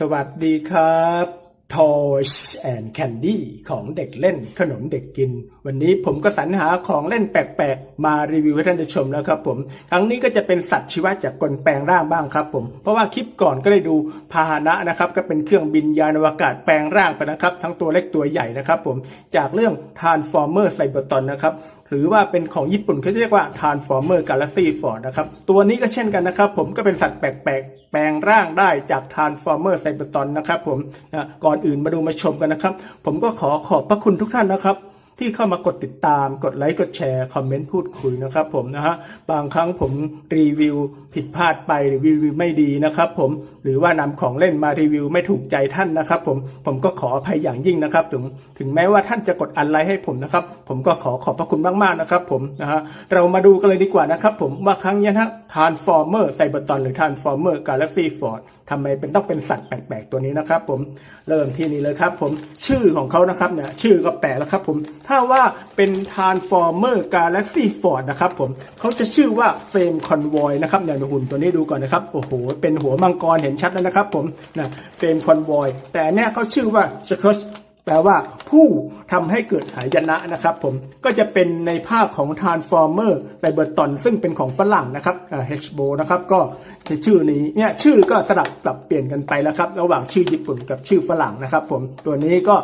สวัสดีครับ Toys and Candy ของเด็กเล่นขนมเด็กกิน วันนี้ผมก็สรรหาของเล่นแปลกๆมารีวิวให้ท่านได้ชมแล้วครับผมครั้งนี้ก็จะเป็นสัตว์ชีวะจากกลแปลงร่างบ้างครับผม เพราะว่าคลิปก่อนก็ได้ดูพาหนะนะครับก็เป็นเครื่องบินยานอวกาศแปลงร่างไปนะครับ ทั้งตัวเล็กตัวใหญ่นะครับผมจากเรื่อง Transformer Cybertron นะครับหรือว่าเป็นของญี่ปุ่นเขาเรียกว่า Transformer Galaxy Force นะครับตัวนี้ก็เช่นกันนะครับ ผมก็เป็นสัตว์แปลกแปลงร่างได้จาก Transformer Cybertron นะครับผมนะก่อนอื่นมาดูมาชมกันนะครับ ผมก็ขอขอบพระคุณทุกท่านนะครับ ที่เข้ามากดติดตามกดไลค์กดแชร์คอมเมนต์พูดคุยนะครับผมนะฮะบางครั้งผมรีวิวผิดพลาดไปหรือรีวิวไม่ดีนะครับผมหรือว่านำของเล่นมารีวิวไม่ถูกใจท่านนะครับ ผมผมก็ขออภัยอย่างยิ่งนะครับ ถึงถึงแม้ว่าท่านจะกดอันไลค์ให้ผมนะครับ ผมก็ขอขอบพระคุณมากๆนะครับ ผมนะฮะเรามาดูกันเลยดีกว่านะครับ ผมว่าครั้งนี้นะ Transformer Cybertron หรือ Transformer Galaxy Force ทำไมเป็นต้องเป็นสัตว์แปลกๆตัวนี้นะครับ ผมเริ่มที่นี่เลยครับ ผมชื่อของเขานะครับเนี่ยชื่อก็แปลกแล้วครับ ผมถ้าว่าเป็น Transformer Galaxy Force นะครับผมเขาจะชื่อว่า Frame Convoy นะครับเนี่ยหุ่นตัวนี้ดูก่อนนะครับ โอ้โห เป็นหัวมังกรเห็นชัดแล้วนะครับผมนะ Frame Convoy แต่เนี่ยเขาชื่อว่า s c r u t แปลว่าผู้ทำให้เกิดหายนะนะครับผมก็จะเป็นในภาคของ Transformer Cybertron ซึ่งเป็นของฝรั่งนะครับอ่า HBO นะครับก็ชื่อนี้เนี่ยชื่อก็สลับปรับเปลี่ยนกันไปแล้วครับ ระหว่างชื่อญี่ปุ่นกับชื่อฝรั่งนะครับผมตัวนี้ก็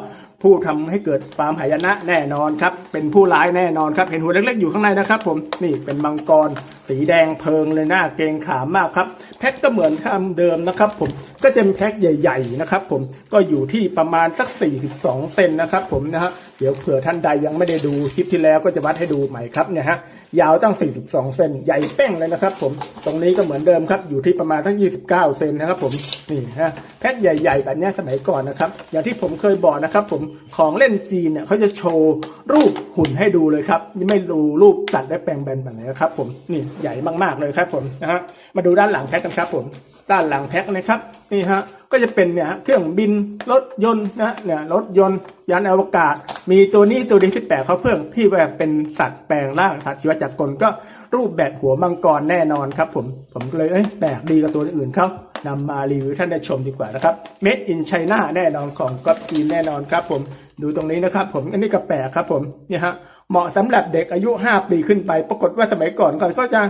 ผู้ทำให้เกิดความหายนะแน่นอนครับ เป็นผู้ร้ายแน่นอนครับ เห็นหัวเล็กๆอยู่ข้างในนะครับ ผม นี่เป็นมังกรสีแดงเพลิงเลยหน้าเกงขามมากครับแพ็คก็เหมือนทำเดิมนะครับ ผมก็จะเป็นแพ็คใหญ่ๆนะครับ ผมก็อยู่ที่ประมาณสัก 42 เซนนะครับ ผมนะฮะเดี๋ยวเผื่อท่านใดยังไม่ได้ดูคลิปที่แล้วก็จะวัดให้ดูใหม่ครับเนี่ยฮะยาวตั้ง 42 เซนใหญ่เป้งเลยนะครับ ผมตรงนี้ก็เหมือนเดิมครับอยู่ที่ประมาณทั้ง 29 เซนนะครับ ผมนี่ฮะแพ็คใหญ่ๆแบบนี้สมัยก่อนนะครับ อย่างที่ผมเคยบอกนะครับ ผมของเล่นจีนเนี่ยเขาจะโชว์รูปหุ่นให้ดูเลยครับไม่ดูรูปสัตว์ได้แปลงแบนแบบไหนนะครับผมนี่ใหญ่มากๆเลยครับผมนะฮะมาดูด้านหลังแพ็คกันครับผมด้านหลังแพ็คนะครับนี่ฮะก็จะเป็นเนี่ยเครื่องบินรถยนต์นะเนี่ยรถยนต์ยานอวกาศ มีตัวนี้ตัวนี้ที่แปลกเขาเพิ่มที่แบบเป็นสัตว์แปลงร่างสัตว์ชีวจักรกลก็รูปแบบหัวมังกรแน่นอนครับผมผมเลยเอ้ยแปลกดีกว่าตัวอื่นเขานำมารีวิวท่านได้ชมดีกว่านะครับ Made in China แน่นอนของก็จีนแน่นอนครับผม ดูตรงนี้นะครับผมอันนี้ก็แปลกครับผมเนี่ยฮะเหมาะสำหรับเด็กอายุ 5 ปีขึ้นไป ปรากฏว่าสมัยก่อนก่อนก็จะ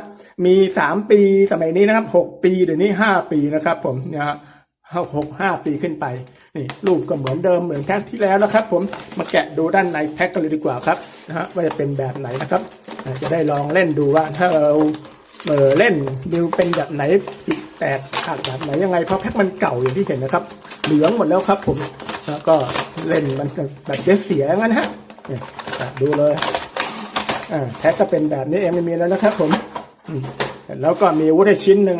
มี 3 ปีสมัยนี้นะครับ 6 ปีเดี๋ยวนี้ 5 ปีนะครับ ผมเนี่ยฮะหกห้าปีขึ้นไปนี่รูปก็เหมือนเดิมเหมือนแพ็คที่แล้วนะครับ ผมมาแกะดูด้านในแพ็คกันเลยดีกว่าครับนะฮะว่าจะเป็นแบบไหนนะครับ จะได้ลองเล่นดูว่าถ้าเราเออเล่นดูเป็นแบบไหนปิดแตกขาดแบบไหนยังไงเพราะแพ็คมันเก่าอย่างที่เห็นนะครับ เหลืองหมดแล้วครับ ผมแล้วก็ เล่นมันแบบเสียๆงั้นฮะดูเลยอ่าแพ็คก็เป็นแบบนี้เองไม่มีแล้วนะครับผมแล้วก็มีวุธให้ชิ้นหนึ่ง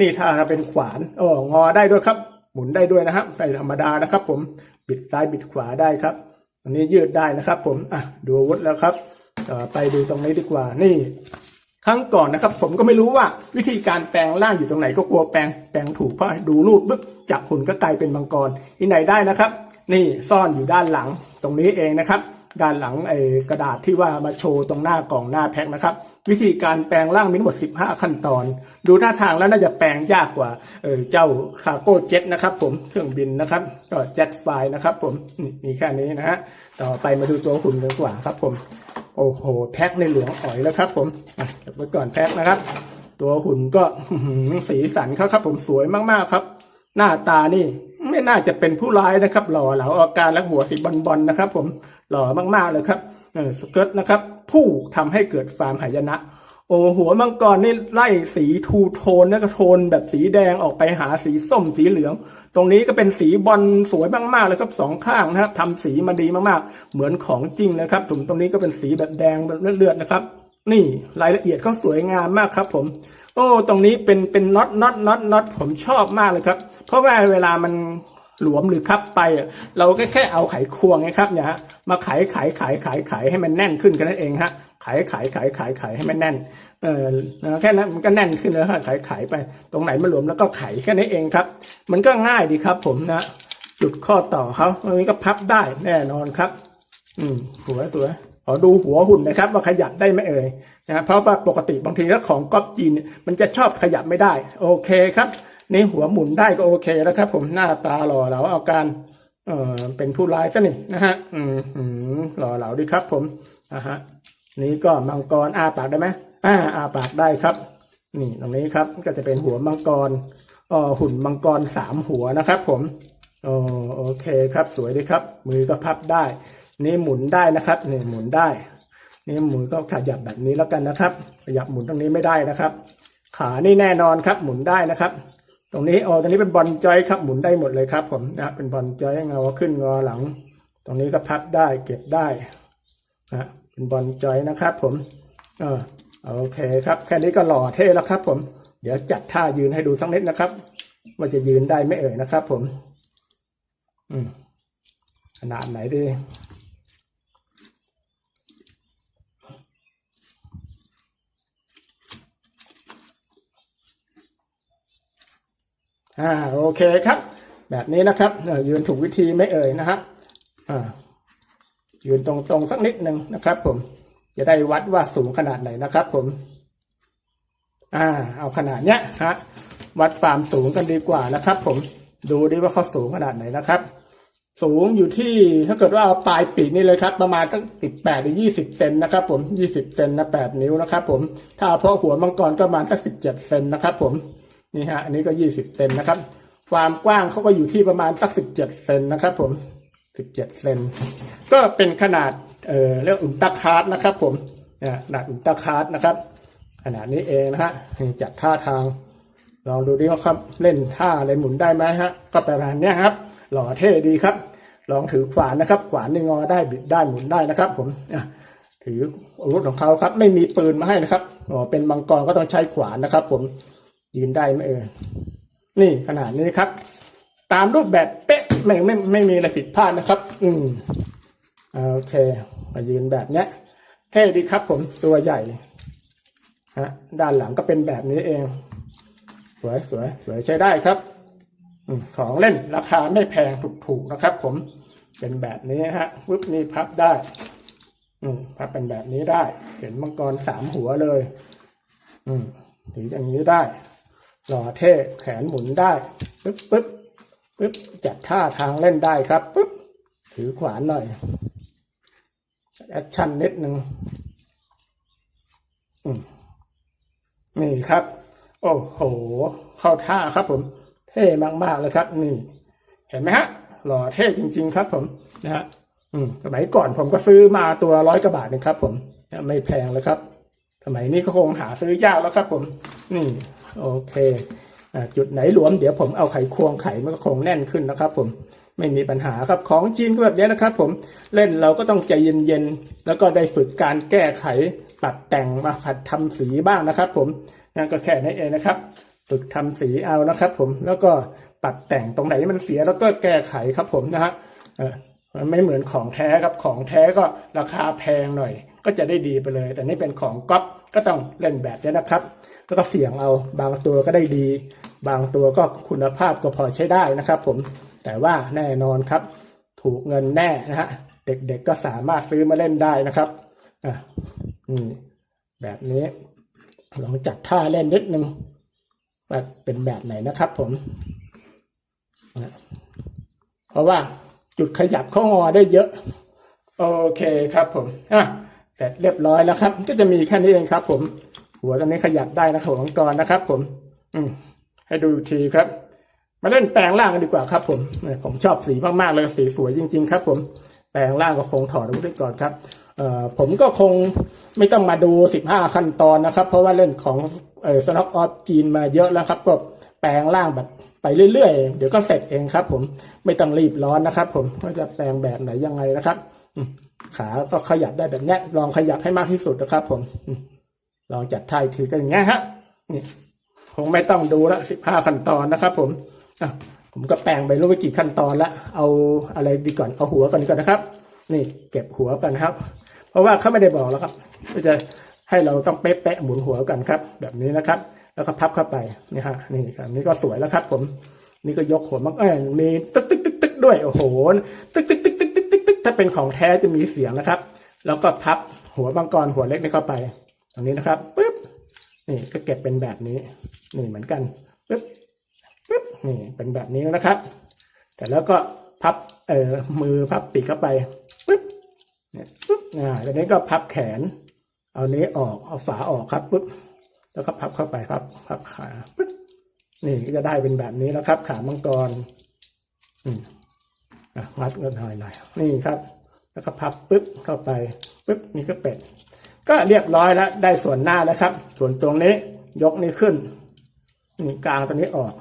นี่ถ้าเป็นขวานโอ้งอได้ด้วยครับ หมุนได้ด้วยนะครับใส่ธรรมดานะครับ ผมบิดซ้ายบิดขวาได้ครับอันนี้ยืดได้นะครับ ผมอะดูวุธแล้วครับต่อไปดูตรงนี้ดีกว่านี่ครั้งก่อนนะครับ ผมก็ไม่รู้ว่าวิธีการแปลงร่างอยู่ตรงไหนก็กลัวแปลงแปลงถูกเพราะดูรูปปุ๊บจับหุ่นก็กลายเป็นมังกรที่ไหนได้นะครับ นี่ซ่อนอยู่ด้านหลังตรงนี้เองนะครับ ด้านหลังไอ้กระดาษที่ว่ามาโชว์ตรงหน้ากล่องหน้าแพ็คนะครับ วิธีการแปลงร่างมีทั้งหมด 15 ขั้นตอน ดูท่าทางแล้วน่าจะแปลงยากกว่าเออเจ้าคาโก้เจ็ตนะครับ ผมเครื่องบินนะครับ ก็เจ็ตไฟนะครับ ผมนี่มีแค่นี้นะฮะต่อไปมาดูตัวหุ่นกันดีกว่าครับ ผม โอ้โหแพ็คในหลืองอ่อยแล้วครับ ผมเก็บไว้ก่อนแพ็คนะครับ ตัวหุ่นก็สีสันเขาครับ ผมสวยมากๆครับ หน้าตานี่ ไม่น่าจะเป็นผู้ร้ายนะครับ หล่อเหลาอาการและหัวสีบอลๆนะครับ ผมหล่อมากๆเลยครับเออสเกิร์ตนะครับ ผู้ทำให้เกิดความหายนะโอ้หัวมังกรนี่ไล่สีทูโทนแล้วก็โทนแบบสีแดงออกไปหาสีส้มสีเหลือง ตรงนี้ก็เป็นสีบอลสวยมากๆเลยครับสองข้างนะครับทำสีมาดีมากๆ เหมือนของจริงนะครับถุงตรงนี้ก็เป็นสีแบบแดงแบบเลือดๆนะครับ นี่รายละเอียดเขาสวยงามมากครับ ผม โอ้ ตรงนี้เป็นเป็นน็อตน็อตน็อตน็อตผมชอบมากเลยครับ เพราะว่าเวลามันหลวมหรือคับไป เราก็แค่เอาไขควงไงครับเนี่ยฮะมาไขไขไขไขไขให้มันแน่นขึ้นกันนั่นเองฮะไขไขไขไขไขให้มันแน่นเออแค่นั้นมันก็แน่นขึ้นแล้วฮะไขไขไป ตรงไหนมันหลวมแล้วก็ไขแค่นี้นเองครับ มันก็ง่ายดีครับ ผมนะจุดข้อต่อเขาตรงนี้ก็พับได้แน่นอนครับ อืมสวยสวย ขอดูหัวหุ่นนะครับ ว่าขยับได้ไหมเอ่ยนะเพราะว่าปกติบางทีถ้าของก๊อปจีนเนี่ยมันจะชอบขยับไม่ได้ โอเคครับนี่หัวหมุนได้ก็โอเคแล้วครับผมหน้าตาหล่อเหลาเอาการเออเป็นผู้ร้ายซะนี่นะฮะอืมอืมหล่อเหลาดีครับผมนะฮะนี่ก็มังกรอาปากได้ไหมอ่าอาปากได้ครับ นี่ตรงนี้ครับก็จะเป็นหัวมังกรออหุ่นมังกรสามหัวนะครับ ผมโอโอเคครับ สวยดีครับ มือก็พับได้ นี่หมุนได้นะครับนี่หมุนได้ นี่หมุนก็ขยับแบบนี้แล้วกันนะครับ ขยับหมุนตรงนี้ไม่ได้นะครับ ขานี่แน่นอนครับ หมุนได้นะครับ ตรงนี้อ๋อตรงนี้เป็นบอลจอยครับหมุนได้หมดเลยครับ ผมนะเป็นบอลจอยเงาขึ้นงอหลัง ตรงนี้ก็พับได้เก็บได้นะเป็นบอลจอยนะครับ ผมเออโอเคครับ แค่นี้ก็หล่อเท่แล้วครับ ผม เดี๋ยวจัดท่ายืนให้ดูสักนิดนะครับว่าจะยืนได้ไม่เอ่ยนะครับ ผม อืมขนาดไหนดี อ่าโอเคครับ แบบนี้นะครับเอ่ยืนถูกวิธีไม่เอ่ยนะฮะอ่ายืนตรงๆสักนิดหนึ่งนะครับ ผมจะได้วัดว่าสูงขนาดไหนนะครับ ผม อ่า เอาขนาดเนี้ยฮะวัดความสูงกันดีกว่านะครับ ผมดูดิว่าเขาสูงขนาดไหนนะครับ สูงอยู่ที่ถ้าเกิดว่าเอาปลายปีกนี่เลยครับ ประมาณตั้งสิบแปดหรือยี่สิบเซนนะครับ ผมยี่สิบเซนนะแปดนิ้วนะครับ ผมถ้าเอาเพาะหัวมังกรก็ประมาณสักสิบเจ็ดเซนนะครับ ผม นี่ฮะอันนี้ก็ยี่สิบเซนนะครับ ความกว้างเขาก็อยู่ที่ประมาณสักสิบเจ็ดเซนนะครับ ผมสิบเจ็ดเซนก็เป็นขนาดเอ่อเรียกอุลตราคาร์ดนะครับ ผมเนี่ยขนาดอุลตราคาร์ดนะครับ ขนาดนี้เองนะฮะจัดท่าทาง ลองดูดิว่าครับเล่นท่าอะไรหมุนได้ไหมฮะ ก็ประมาณนี้ครับ หล่อเท่ดีครับ ลองถือขวานนะครับ ขวานนี่งอได้บิดได้หมุนได้นะครับ ผมอะถืออาวุธของเขาครับ ไม่มีปืนมาให้นะครับอ๋อเป็นมังกรก็ต้องใช้ขวานนะครับ ผม ยืนได้ไหมเออ นี่ขนาดนี้ครับ ตามรูปแบบเป๊ะไม่ไม่ไม่มีอะไรผิดพลาดนะครับ อืมโอเคมายืนแบบเนี้ยเท่ดีครับ ผมตัวใหญ่ฮะด้านหลังก็เป็นแบบนี้เอง สวยสวยสวยใช้ได้ครับอของเล่นราคาไม่แพงถูกๆนะครับ ผมเป็นแบบนี้ฮะปุ๊บนี่พับได้ อืมพับเป็นแบบนี้ได้ เห็นมังกรสามหัวเลย อืมถืออย่างนี้ได้ หล่อเท่แขนหมุนได้ปึ๊บปึ๊บปึ๊บจัดท่าทางเล่นได้ครับปึ๊บถือขวานหน่อยแอคชั่นนิดหนึ่งนี่ครับ โอ้โห เข้าท่าครับผม เท่มากๆเลยครับ นี่ เห็นไหมฮะ หล่อเท่จริง ๆ ครับ ผมนะฮะอืมสมัยก่อนผมก็ซื้อมาตัวร้อยกว่าบาทเองครับ ผมไม่แพงเลยครับ สมัยนี้ก็คงหาซื้อยากแล้วครับ ผม นี่ โอเคอจุดไหนหลวมเดี๋ยวผมเอาไขควงไขมันก็คงแน่นขึ้นนะครับ ผมไม่มีปัญหาครับของจีนก็แบบนี้นะครับ ผมเล่นเราก็ต้องใจเย็นๆแล้วก็ได้ฝึกการแก้ไขปรับแต่งมาผัดทำสีบ้างนะครับ ผมนั่นก็แค่นั้นเองนะครับ ฝึกทำสีเอานะครับ ผมแล้วก็ปรับแต่งตรงไหนมันเสียแล้วก็แก้ไขครับผมนะฮะมันไม่เหมือนของแท้ครับของแท้ก็ราคาแพงหน่อย ก็จะได้ดีไปเลย แต่นี่เป็นของก๊อปก็ต้องเล่นแบบนี้นะครับแล้วก็เสี่ยงเอาบางตัวก็ได้ดี บางตัวก็คุณภาพก็พอใช้ได้นะครับ ผมแต่ว่าแน่นอนครับ ถูกเงินแน่นะฮะเด็กๆก็สามารถซื้อมาเล่นได้นะครับอะนี่แบบนี้ลองจัดท่าเล่นนิดนึงว่าเป็นแบบไหนนะครับผมนะเพราะว่าจุดขยับข้างอได้เยอะ โอเคครับผมอะ เสร็จเรียบร้อยแล้วครับ ก็จะมีแค่นี้เองครับ ผม หัวตอนนี้ขยับได้นะครับของกรนะครับ ผม อืมให้ดูทีครับ มาเล่นแปลงร่างกันดีกว่าครับ ผมผมชอบสีมากๆเลยสีสวยจริง ๆ ครับ ผมแปลงร่างก็คงถอดอาวุธก่อนครับเอ่อผมก็คงไม่ต้องมาดู 15 ขั้นตอนนะครับ เพราะว่าเล่นของเอ่อสน็อกออฟจีนมาเยอะแล้วครับ ก็แปลงร่างแบบไปเรื่อยๆ เดี๋ยวก็เสร็จเองครับ ผมไม่ต้องรีบร้อนนะครับ ผมว่าจะแปลงแบบไหนยังไงนะครับอืม ขาก็ขยับได้แบบนี้ลองขยับให้มากที่สุดนะครับ ผม ลองจัดท่าถือกันอย่างเงี้ยฮะนี่คงไม่ต้องดูละ15ขั้นตอนนะครับ ผมอะผมก็แปลงไปรู้ไปกี่ขั้นตอนละเอาอะไรดีก่อนเอาหัวก่อนก่อนนะครับ นี่ เก็บหัวกันครับ เพราะว่าเขาไม่ได้บอกแล้วครับก็จะให้เราต้องเป๊ะๆหมุนหัวกันครับ แบบนี้นะครับ แล้วก็พับเข้าไปนี่ฮะนี่ครับนี่ก็สวยแล้วครับ ผม นี่ก็ยกหัวมังเอ้ยมีตึ๊กตึ๊กตึ๊กตึ๊กด้วยโอ้โหตึ๊กตึกตึกตึกตึกตึกตึก ถ้าเป็นของแท้จะมีเสียงนะครับ แล้วก็พับหัวมังกรหัวเล็กนี่เข้าไป ตรงนี้นะครับปึ๊บนี่ก็เก็บเป็นแบบนี้ นี่เหมือนกันปึ๊บปึ๊บนี่เป็นแบบนี้นะครับ แต่แล้วก็พับเอ่อมือพับปีกเข้าไปปึ๊บเนี่ยปึ๊บอ่าตอนนี้ก็พับแขน เอานี้ออกเอาฝาออกครับปึ๊บแล้วก็พับเข้าไปพับพับขาปึ๊บนี่ก็จะได้เป็นแบบนี้แล้วครับ ขามังกรอืม อะมัดเงินหน่อยหน่อยนี่ครับ แล้วก็พับปึ๊บเข้าไปปึ๊บนี่ก็เป็ด ก็เรียบร้อยแล้วได้ส่วนหน้าแล้วครับ ส่วนตรงนี้ยกนี่ขึ้นนี่กลางตรงนี้ออก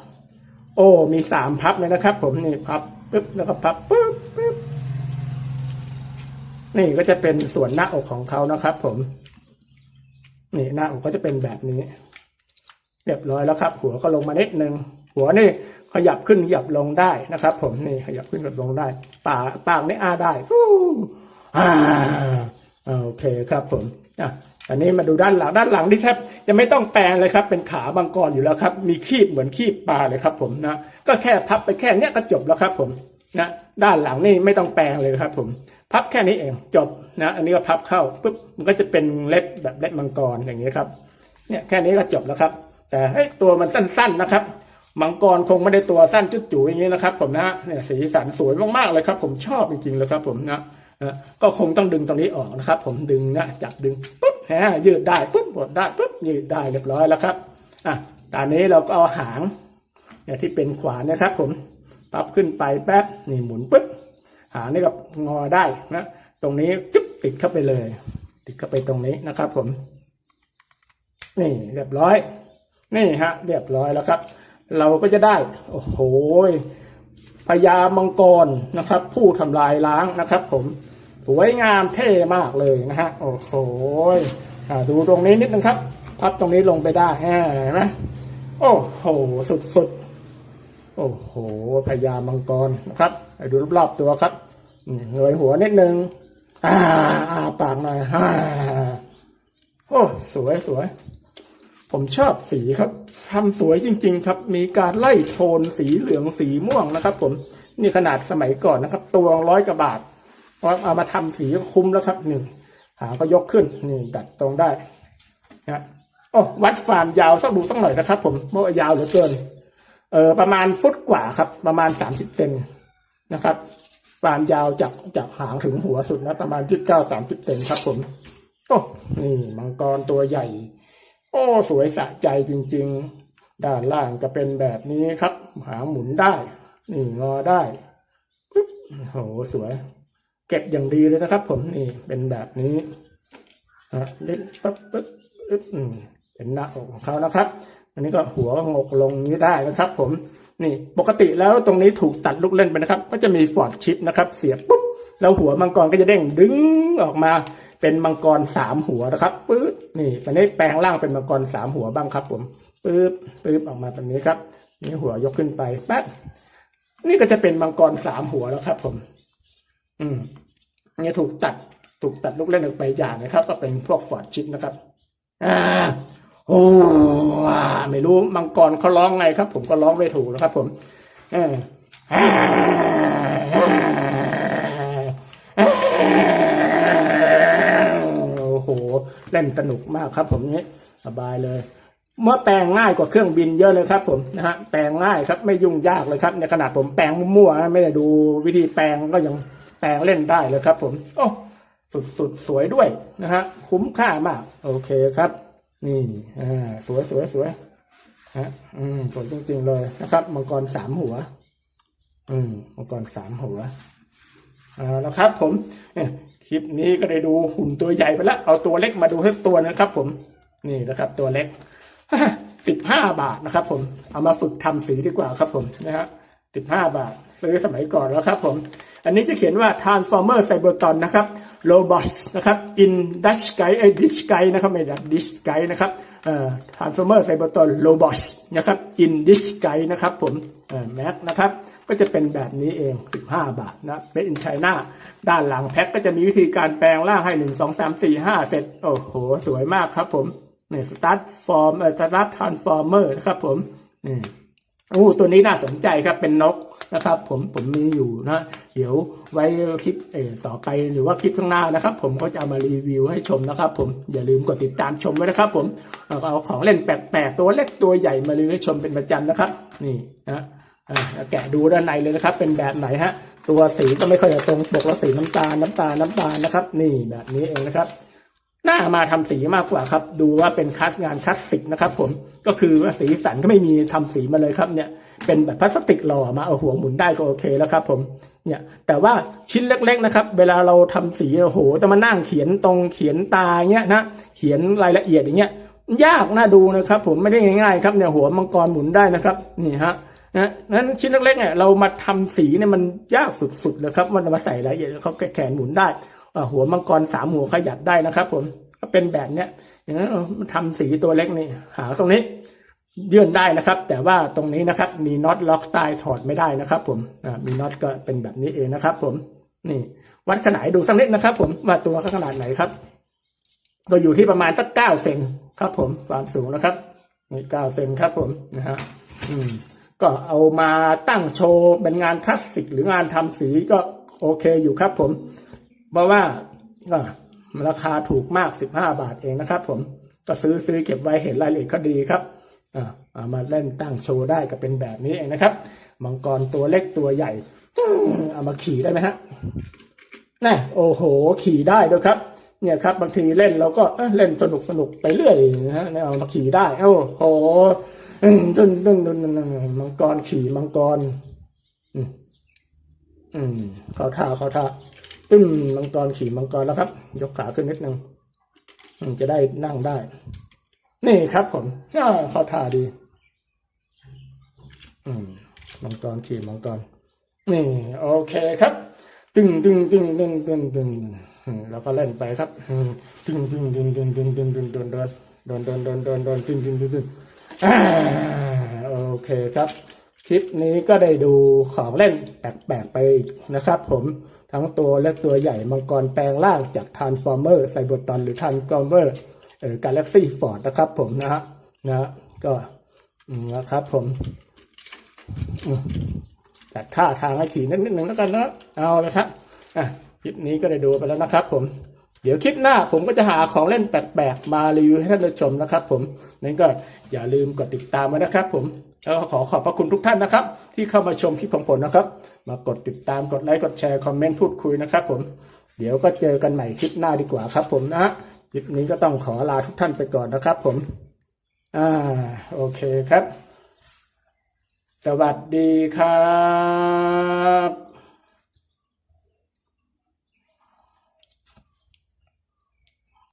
โอ้มีสามพับเลยนะครับ ผมนี่พับปึ๊บแล้วก็พับปึ๊บปึ๊บนี่ก็จะเป็นส่วนหน้าอกของเขานะครับ ผม นี่หน้าอกก็จะเป็นแบบนี้ เรียบร้อยแล้วครับ หัวก็ลงมานิดนึงหัวนี่ ขยับขึ้นขยับลงได้นะครับ ผมนี่ขยับขึ้นขยับลงได้ปากปากนี่อ้าได้ฟูอ่าโอเคครับผมอะอันนี้มาดูด้านหลังด้านหลังนี่ครับจะไม่ต้องแปลงเลยครับ เป็นขาบางกรอยู่แล้วครับ มีคีบเหมือนคีบปลาเลยครับ ผมนะก็แค่พับไปแค่เนี้ยก็จบแล้วครับ ผมนะด้านหลังนี่ไม่ต้องแปลงเลยครับ ผม พับแค่นี้เองจบนะอันนี้ก็พับเข้าปุ๊บมันก็จะเป็นเล็บแบบเล็บมังกรอย่างนี้ครับเนี่ยแค่นี้ก็จบแล้วครับ แต่เฮ้ยตัวมันสั้น ๆนะครับ มังกรคงไม่ได้ตัวสั้นจุดจูอย่างนี้นะครับ ผมนะเนี่ยสีสันสวยมากๆเลยครับ ผมชอบจริงๆเลยครับ ผมนะนะก็คงต้องดึงตรงนี้ออกนะครับ ผมดึงนะจับดึงปุ๊บแฮะยืดได้ปุ๊บหดได้ปุ๊บยืดได้เรียบร้อยแล้วครับอะตอนนี้เราก็เอาหางเนี่ยที่เป็นขวานนะครับ ผมปรับขึ้นไปแป๊บนี่หมุนปุ๊บหางนี่ก็งอได้นะตรงนี้จุ๊บติดเข้าไปเลย ติดเข้าไปตรงนี้นะครับ ผม นี่เรียบร้อย นี่ฮะ เรียบร้อยแล้วครับ เราก็จะได้ โอ้โหพญามังกรนะครับ ผู้ทำลายล้างนะครับ ผมสวยงามเท่มากเลยนะฮะโอ้โหดูตรงนี้นิดนึงครับพับตรงนี้ลงไปได้เห็นไหมโอ้โหสุดๆโอ้โหพญามังกรนะครับดูรอบๆตัวครับอืมเงยหัวนิดนึงอ่าอ่าปากหน่อยโอ้สวยสวย ผมชอบสีครับทำสวยจริง ๆ ครับ มีการไล่โทนสีเหลืองสีม่วงนะครับ ผมนี่ขนาดสมัยก่อนนะครับ ตัวร้อยกว่าบาทเอามาทำสีก็คุ้มแล้วครับหนึ่งหางก็ยกขึ้นนี่ดัดตรงได้นะโอ้วัดความยาวสักดูสักหน่อยนะครับ ผมเพราะว่ายาวเหลือเกิน เออประมาณฟุตกว่าครับ ประมาณสามสิบเซนนะครับความยาวจากจากหางถึงหัวสุดนะ ประมาณที่เก้าสามสิบเซนครับ ผมโอ้นี่มังกรตัวใหญ่ โอ้สวยสะใจจริง ๆ ด้านล่างก็เป็นแบบนี้ครับ หาหมุนได้ นี่งอได้ปึ๊บโหสวย เก็บอย่างดีเลยนะครับ ผมนี่เป็นแบบนี้ฮะเล่นปั๊บปึ๊บปึ๊บอืมเป็นหน้าอกของเขานะครับ อันนี้ก็หัวงกลงนี้ได้นะครับ ผมนี่ปกติแล้วตรงนี้ถูกตัดลูกเล่นไปนะครับ ก็จะมีฟอร์ดชิปนะครับ เสียบปุ๊บแล้วหัวมังกรก็จะเด้งดึงออกมา เป็นมังกรสามหัวนะครับปื๊ดนี่ตอนนี้แปลงร่างเป็นมังกรสามหัวบ้างครับ ผมปื๊บปื๊บออกมาแบบนี้ครับนี่หัวยกขึ้นไปแป๊บนี่ก็จะเป็นมังกรสามหัวแล้วครับ ผม อืมนี่ถูกตัดถูกตัดลูกเล่นออกไปอย่างนะครับ ก็เป็นพวกฟอร์ดชิปนะครับอ่าโอ้ว้าไม่รู้มังกรเขาร้องไงครับ ผมก็ร้องไม่ถูกนะครับ ผม เออ เล่นสนุกมากครับ ผมนี้สบายเลยเมื่อแปลงง่ายกว่าเครื่องบินเยอะเลยครับ ผมนะฮะแปลงง่ายครับไม่ยุ่งยากเลยครับ ในขนาดผมแปลงมั่วๆไม่ได้ดูวิธีแปลงก็ยังแปลงเล่นได้เลยครับ ผมโอ้สุดสุดสวยด้วยนะฮะคุ้มค่ามาก โอเคครับ นี่อ่าสวยสวยสวยฮะอืมสวยจริงๆเลยนะครับ มังกรสามหัว อืมมังกรสามหัวเอาละครับ ผม คลิปนี้ก็ได้ดูหุ่นตัวใหญ่ไปแล้วเอาตัวเล็กมาดูทุกตัวนะครับ ผม นี่นะครับ ตัวเล็กสิบห้าบาทนะครับ ผม เอามาฝึกทำสีดีกว่าครับ ผมนะฮะสิบห้าบาทซื้อสมัยก่อนแล้วครับผม อันนี้จะเขียนว่า Transformer Cybertron นะครับ Robots นะครับ in Dutch Guide เอ้ Dutch Guide นะครับไม่ใช่ Dutch Guide นะครับ Transformer Cybertron Robots นะครับ in this Guide นะครับผมเอ่อ Mac นะครับก็จะเป็นแบบนี้เอง 15 บาทนะเมดอินไชน่าด้านหลังแพ็คก็จะมีวิธีการแปลงร่างให้ 1 2 3 4 5 เสร็จ โอ้โห สวยมากครับผมนี่ Start Form เอ่อ Start Transformer นะครับผมนี่ โอ้ตัวนี้น่าสนใจครับเป็นนกนะครับ ผมผมมีอยู่นะเดี๋ยวไว้คลิปเอต่อไปหรือว่าคลิปข้างหน้านะครับ ผมก็จะมารีวิวให้ชมนะครับ ผมอย่าลืมกดติดตามชมไว้นะครับ ผมเอาเอาของเล่นแปลกๆตัวเล็กตัวใหญ่มารีวิวให้ชมเป็นประจำนะครับ นี่นะอ่าแกะดูด้านในเลยนะครับ เป็นแบบไหนฮะ ตัวสีก็ไม่ค่อยจะตรงปกแล้วสีน้ำตาลน้ำตาลน้ำตาลนะครับ นี่แบบนี้เองนะครับ หน้ามาทำสีมากกว่าครับ ดูว่าเป็นคัสงานคลาสสิกนะครับ ผมก็คือว่าสีสันก็ไม่มีทำสีมาเลยครับเนี่ยเป็นแบบพลาสติกหล่อมาเอาหัวหมุนได้ก็โอเคแล้วครับ ผมเนี่ยแต่ว่าชิ้นเล็ก ๆนะครับ เวลาเราทำสีโอ้โหจะมานั่งเขียนตรงเขียนตาเงี้ยนะเขียนรายละเอียดอย่างเงี้ยยากน่าดูนะครับ ผมไม่ได้ง่ายๆครับเนี่ยหัวมังกรหมุนได้นะครับนี่ฮะนะนั้นชิ้นเล็กๆเนี่ยเรามาทำสีเนี่ยมันยากสุดๆเลยครับมันมาใส่รายละเอียดเขาแขนหมุนได้ หัวมังกรสามหัวขยับได้นะครับผมก็เป็นแบบเนี้ยอย่างนั้นทำสีตัวเล็กนี่หาตรงนี้ยื่นได้นะครับ แต่ว่าตรงนี้นะครับ มีน็อตล็อกใต้ถอดไม่ได้นะครับ ผมมีน็อตก็เป็นแบบนี้เองนะครับ ผมนี่ วัดขนาดดูสักนิดนะครับ ผมว่าตัวขาขนาดไหนครับก็อยู่ที่ประมาณสักเก้าเซนครับ ผมความสูงนะครับนี่เก้าเซนครับ ผมนะฮะอืม ก็เอามาตั้งโชว์เป็นงานคลาสสิกหรืองานทำสีก็โอเคอยู่ครับ ผม เพราะว่าราคาถูกมากสิบห้าบาทเองนะครับ ผมก็ซื้อซื้อเก็บไว้เห็นรายละเอียดก็ดีครับาเอามาเล่นตั้งโชว์ได้ก็เป็นแบบนี้เองนะครับ มังกรตัวเล็กตัวใหญ่เอามาขี่ได้ไหมฮะน่โอ้โห ขี่ได้ด้วยครับ เนี่ยครับ บางทีเล่นเราก็เล่นสนุกสนุกไปเรื่อยนะฮะเอามาขี่ได้ โอ้โหอืมตึ้นตึ้นตึ้นตึ้นตึ้นมังกรขี่มังกร อืมอืมเขาท่าเขาท่า ตึ้นมังกรขี่มังกรแล้วครับ ยกขาขึ้นนิดนึงจะได้นั่งได้ นี่ครับผมเขาท่าดี อืมมังกรขี่มังกรนี่โอเคครับ ตึงตึงตึงตึงตึงตึงอืมแล้วก็เล่นไปครับอืมตึงตึงตึงตึงตึงตึงตึงตึงโดนโดนโดนโดนโดนโดนตึงตึงตึงตึงอ่าโอเคครับ คลิปนี้ก็ได้ดูของเล่นแปลกๆไปอีกนะครับผมทั้งตัวเล็กตัวใหญ่มังกรแปลงร่างจากทานฟอร์เมอร์ไซบตอนหรือทานฟอร์เมอร์เออกาแล็กซี่ฟอร์ดนะครับผมนะฮะนะฮะก็นะครับผมจัดท่าทางให้ขี่นิดนึงแล้วกันนะเอาเลยครับอะคลิปนี้ก็ได้ดูไปแล้วนะครับผมเดี๋ยวคลิปหน้าผมก็จะหาของเล่นแปลกๆมารีวิวให้ท่านได้ชมนะครับผมนั้นก็อย่าลืมกดติดตามไว้นะครับผม แล้วก็ขอขอบพระคุณทุกท่านนะครับ ที่เข้ามาชมคลิปของผมนะครับ มากดติดตามกดไลค์กดแชร์คอมเมนต์พูดคุยนะครับ ผมเดี๋ยวก็เจอกันใหม่คลิปหน้าดีกว่าครับ ผมนะฮะคลิปนี้ก็ต้องขอลาทุกท่านไปก่อนนะครับ ผม อ่า โอเคครับ สวัสดีครับ